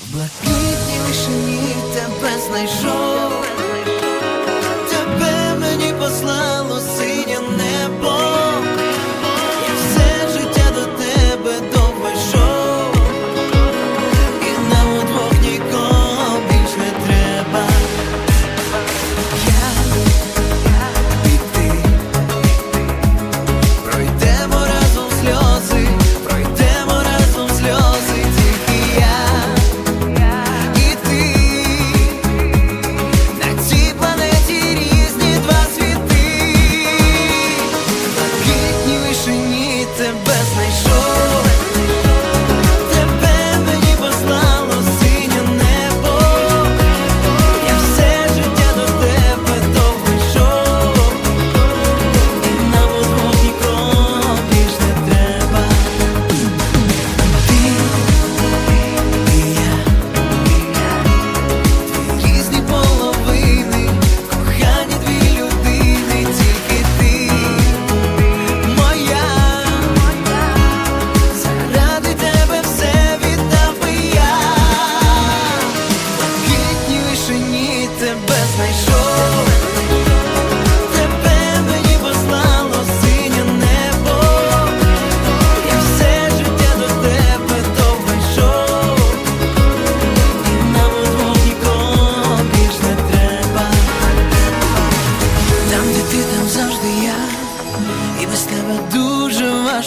В блакитній вишині тебе знайшов.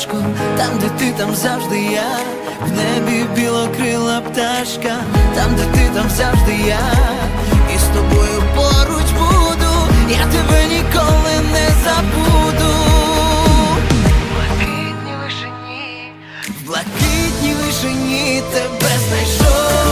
важко, там, де ти, там завжди я, в небі білокрила пташка, там, де ти, там завжди я, і з тобою поруч буду, я тебе ніколи не забуду. В блакитній вишині, в блакитній вишині тебе знайшов.